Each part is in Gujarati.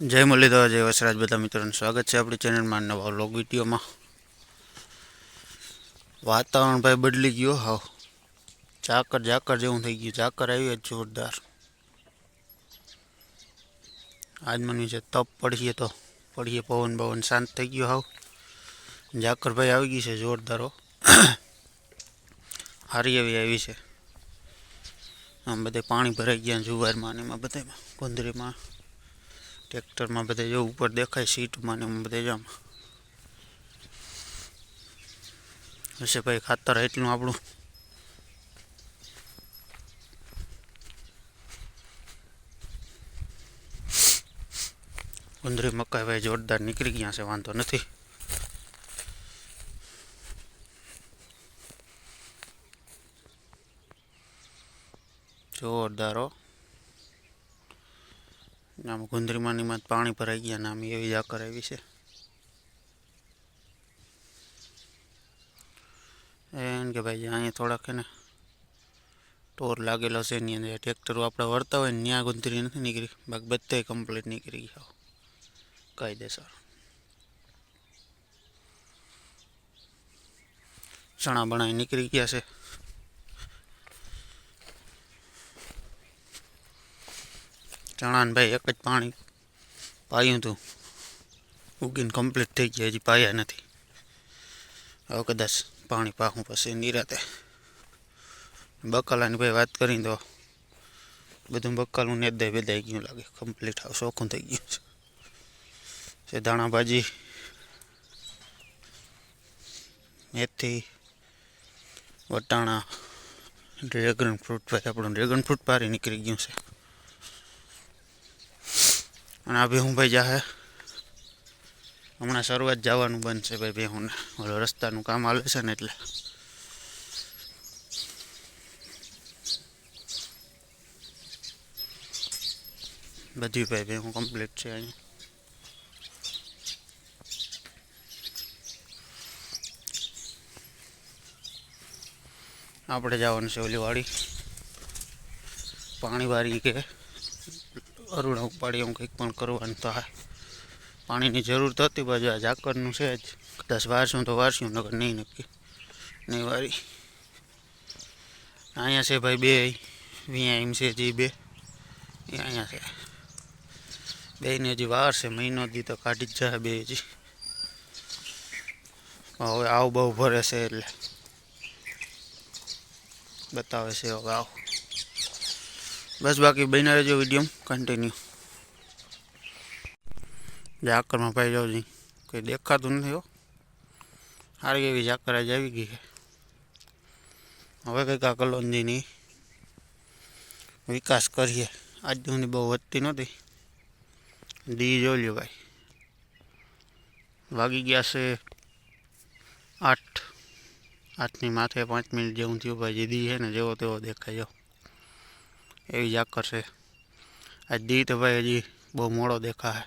જય મુરલીધર જય વસરાજ બધા મિત્રોનું સ્વાગત છે આપણી ચેનલમાં નવા લોગ વિડીયોમાં. વાતાવરણ ભાઈ બદલી ગયું હાવ ઝાકર ઝાકર જેવું થઈ ગયું. ઝાકર આવી જોરદાર. આજ મને છે તપ પડીએ તો પડીએ પવન પવન શાંત થઈ ગયો હાવ ઝાકર ભાઈ આવી ગઈ છે જોરદારો હારી એવી આવી છે. આમ બધે પાણી ભરાઈ ગયા જુવારમાં ને એમાં બધામાં કુંદરીમાં ટ્રેક્ટરમાં બધે જો ઉપર દેખાય સીટમાં ને એમાં બધે જામ હશે ભાઈ ખાતર એટલું આપણું. કુંદરી મકાઈ ભાઈ જોરદાર નીકળી ગયા છે, વાંધો નથી. જોરદાર હો. આમ ગુંદરીમાં ની માં પાણી ભરાઈ ગયા ને આમ એવી જાકર આવી છે. એમ કે ભાઈ અહીંયા થોડાક એને ટોર લાગેલો છે, એની અંદર ટ્રેક્ટરો આપણે વળતા હોય ત્યાં ગુંદરી નથી નીકળી. બાકી બધે કમ્પ્લીટ નીકળી ગયા કાયદેસર. ચણા બણાઈ નીકળી ગયા છે. ચણા ને ભાઈ એક જ પાણી પાયું હતું ઉગીને કમ્પ્લીટ થઈ ગયા, હજી પાયા નથી. હવે કદાચ પાણી પાહું પછી નિરાતે. બકાલાની ભાઈ વાત કરી તો બધું બકાલું ને દે બેદાઈ ગયું લાગે. કમ્પ્લીટ આવ ચોખ્ખું થઈ ગયું છે. છે દાણા ભાજી, મેથી, વટાણા ડ્રેગન ફ્રૂટ ભાઈ આપણું ડ્રેગન ફ્રૂટ પારી નીકળી ગયું છે. અને આ ભેહું ભાઈ જાહે. હમણાં શરૂઆત જવાનું બંધ છે ભાઈ ભેહુંને. ઓલો રસ્તાનું કામ હાલે છે ને એટલે. બધી ભાઈ ભેહું કમ્પ્લીટ છે અહીંયા. આપણે જવાનું છે ઓલી વાડી. પાણી વાળી કે અરુણા ઉપાડી એમ કંઈક પણ કરવાનું તો હા. પાણીની જરૂર તો હતી, બાજુ આ ઝાકરનું છે જ. કદાચ વારશું તો વારશું નગર નહીં નક્કી. નહીં વારી. અહીંયા છે ભાઈ બે વિયા એમ છે જે બે. અહીંયા છે. બેને હજી વાર છે, મહિનો દી તો કાઢી જ જાય બે હજી. હવે આવ બહુ ભરે છે એટલે. બતાવે છે હવે આવ. બસ બાકી બની રહેજો વીડિયો કન્ટિન્યુ ઝાકરમાં ભાઈ જાવ જી કંઈ દેખાતું નથી હો. સારી એવી ઝાકર આજે આવી ગઈ છે. હવે કંઈક આ વિકાસ કરીએ. આજ સુધી બહુ વધતી નહોતી. દી જોઈ લ્યો ભાઈ. વાગી ગયા છે આઠ. આઠની માથે પાંચ મિનિટ જેવું થયું ભાઈ, જે દી છે ને, જેવો તેવો દેખાય એવી ઝાકર છે. આજ દી તો ભાઈ હજી બહુ મોડો દેખાય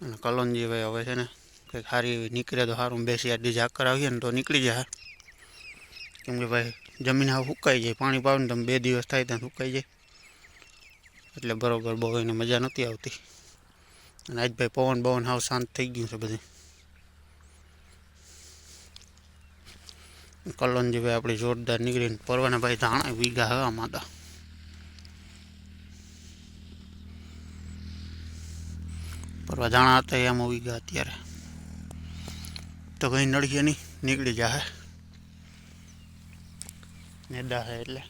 અને કલોનજીભાઈ હવે છે ને કંઈક સારી એવી નીકળે તો સારું બેસી આટલી ઝાકર આવીએ ને તો નીકળી જાય. કેમ કે ભાઈ જમીન હાવ સુકાઈ જાય, પાણી પાવે ને તમે બે દિવસ થાય ત્યાં સુકાઈ જાય. એટલે બરોબર બહુ એને મજા નથી આવતી. અને આજ ભાઈ પવન બવન હાવ શાંત થઈ ગયું છે બધું. કલોંજી ભાઈ આપણી જોરદાર નીકળીને પરવાના ભાઈ ધાણા વીઘા હવા માતા પરવા ધાણા હતા એમ વીઘા અત્યારે. તો કંઈ નળીએ નહીં, નીકળી જાહે નેદા હે એટલે.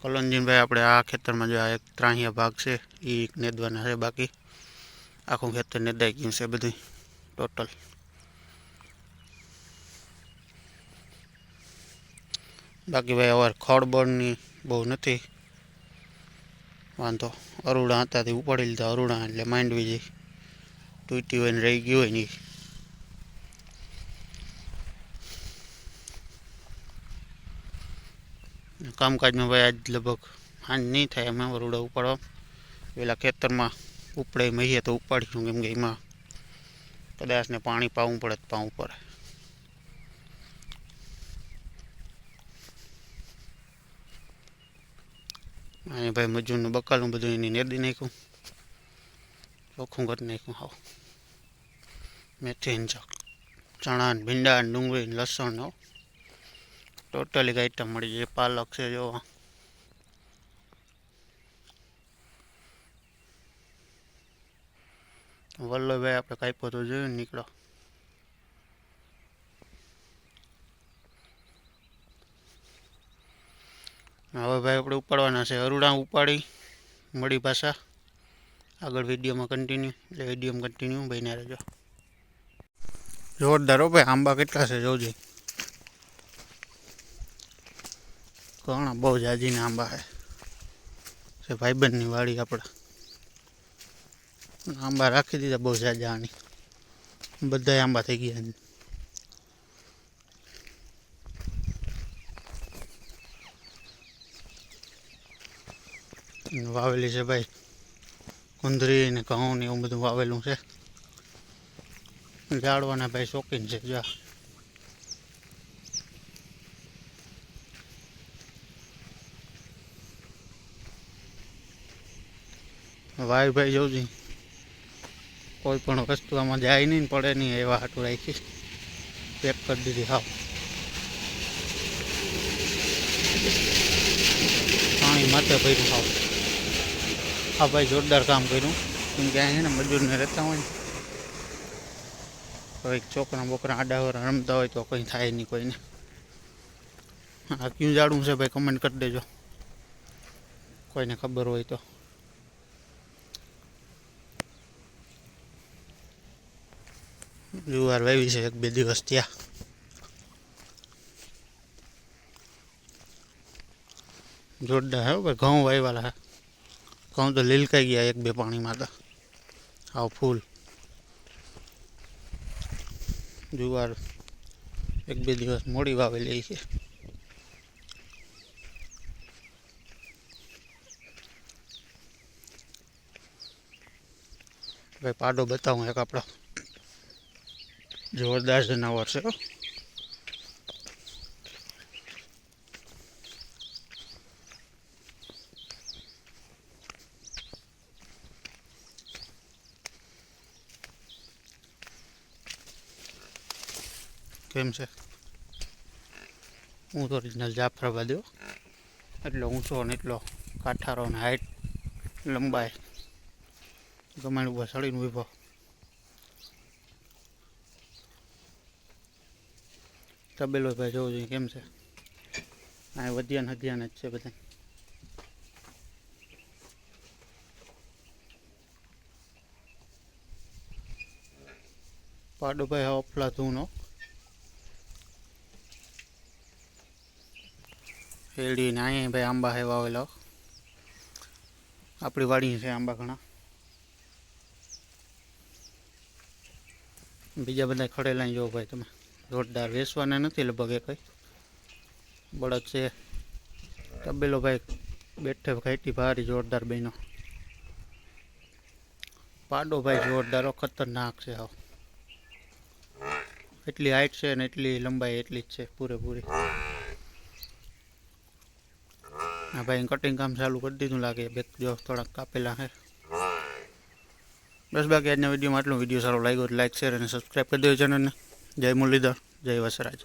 કલોંજીભાઈ આપણે આ ખેતરમાં જો આ એક ત્રાહિયા ભાગ છે એ નેદવાના છે બાકી. આખું ખેતર નેદાઈ ગયું છે બધું ટોટલ. બાકી ભાઈ અવાર ખડબડની બહુ નથી. વાંધો. અરુડા હતાથી ઉપાડી લીધા. અરુડા એટલે માંડવી જઈ તૂટી હોય ને રહી ગયું હોય નહીં કામકાજમાં ભાઈ, આજ લગભગ હાંજ નહીં થાય એમાં અરુડા ઉપાડવા. પેલા ખેતરમાં ઉપડે મહીએ તો ઉપાડીશું કેમ કે એમાં કદાચ ને પાણી પાવું પડે તો પાવું પડે. અહીં ભાઈ મજૂરનું બકાલું બધું એની નેદી નાખ્યું. ચોખ્ખું કરી નાખ્યું, હાવ. ચક ચણા ને ભીંડા ને ડુંગળી ને લસણ ટોટલી આઈટમ મળી જાય પાલક છે, જો. વલ્લભભાઈ આપણે કાપ્યો તો જોયું નીકળો. હવે ભાઈ આપણે ઉપાડવાના છે. અરુણા ઉપાડી, મળી ભાષા આગળ વિડીયોમાં કન્ટિન્યુ એટલે વિડીયોમાં કન્ટિન્યુ બહીને રહેજો. જોરદાર હો ભાઈ, આંબા કેટલા છે જોજે. ઘણા બહુ જાજીના આંબા છે. ભાઈબંધની વાડી આપણા. આંબા રાખી દીધા બહુ જાજા આની બધા આંબા થઈ ગયા વાવેલી છે ભાઈ. કુંદરી ને ઘઉં ને એવું બધું વાવેલું છે. ઝાડવાના ભાઈ શોખીન છે, જા વાય ભાઈ જોજી. કોઈ પણ વસ્તુ આમાં જાય નહીં પડે નહીં, એવા હાટું રાખી. પેક કરી દીધી, હાવ. પાણી માથે ભર્યું, હાવ. હા ભાઈ જોરદાર કામ કર્યું. કેમ કે અહીંયા ને મજૂરને રહેતા હોય ને. કોઈ છોકરા બોકરા આડાવરા રમતા હોય તો કંઈ થાય નહીં કોઈને. આ ક્યું જાડું છે ભાઈ કમેન્ટ કરી દેજો. કોઈને ખબર હોય તો. જુવાર વાવી છે એક બે દિવસ ત્યાં જોરદાર હે ભાઈ, ઘઉં વાવ્યા હે. ઘઉં તો લીલકાઈ ગયા એક બે પાણીમાં તો આવ ફૂલ જુવાર એક બે દિવસ મોડી વાવેલી છે ભાઈ પાડો બતાવું એક આપણો જોરદાર જનાવર છે કેમ છે. હું તો ઓરિજિનલ જાફરાબાદ. એટલો ઊંચો ને એટલો કાઠારો ને હાઈટ લંબાઈ. ગમાણ ઊભા ચડીને ઊભો તબેલો ભાઈ જોવું જોઈએ કેમ છે? આ વધ્યાને હદ્યાને જ છે બધા પાડો ભાઈ અફલા ધૂનો શેરડી ને અહીંયા ભાઈ આંબા હે વાવેલો. આપણી વાડી છે આંબા ઘણા. બીજા બધા ખડેલા જો ભાઈ તમે જોરદાર વેચવાના નથી લગભગ એ કંઈ. બળદ છે. તબેલો ભાઈ બેઠે ખાઈટી ભારી જોરદાર બહેનો પાડો ભાઈ જોરદાર ખતરનાક છે હાવ એટલી હાઈટ છે ને એટલી લંબાઈ એટલી જ છે, પૂરેપૂરી. હા ભાઈ કટિંગ કામ ચાલુ કરી દીધું લાગે બે જો થોડાક કાપેલા હે બસ બાકી આજના વિડીયોમાં આટલું વીડિયો સારો લાગ્યો લાઈક શેર અને સબસ્ક્રાઈબ કરી દેજો ચેનલને જય મુરલીધર જય વસરાજ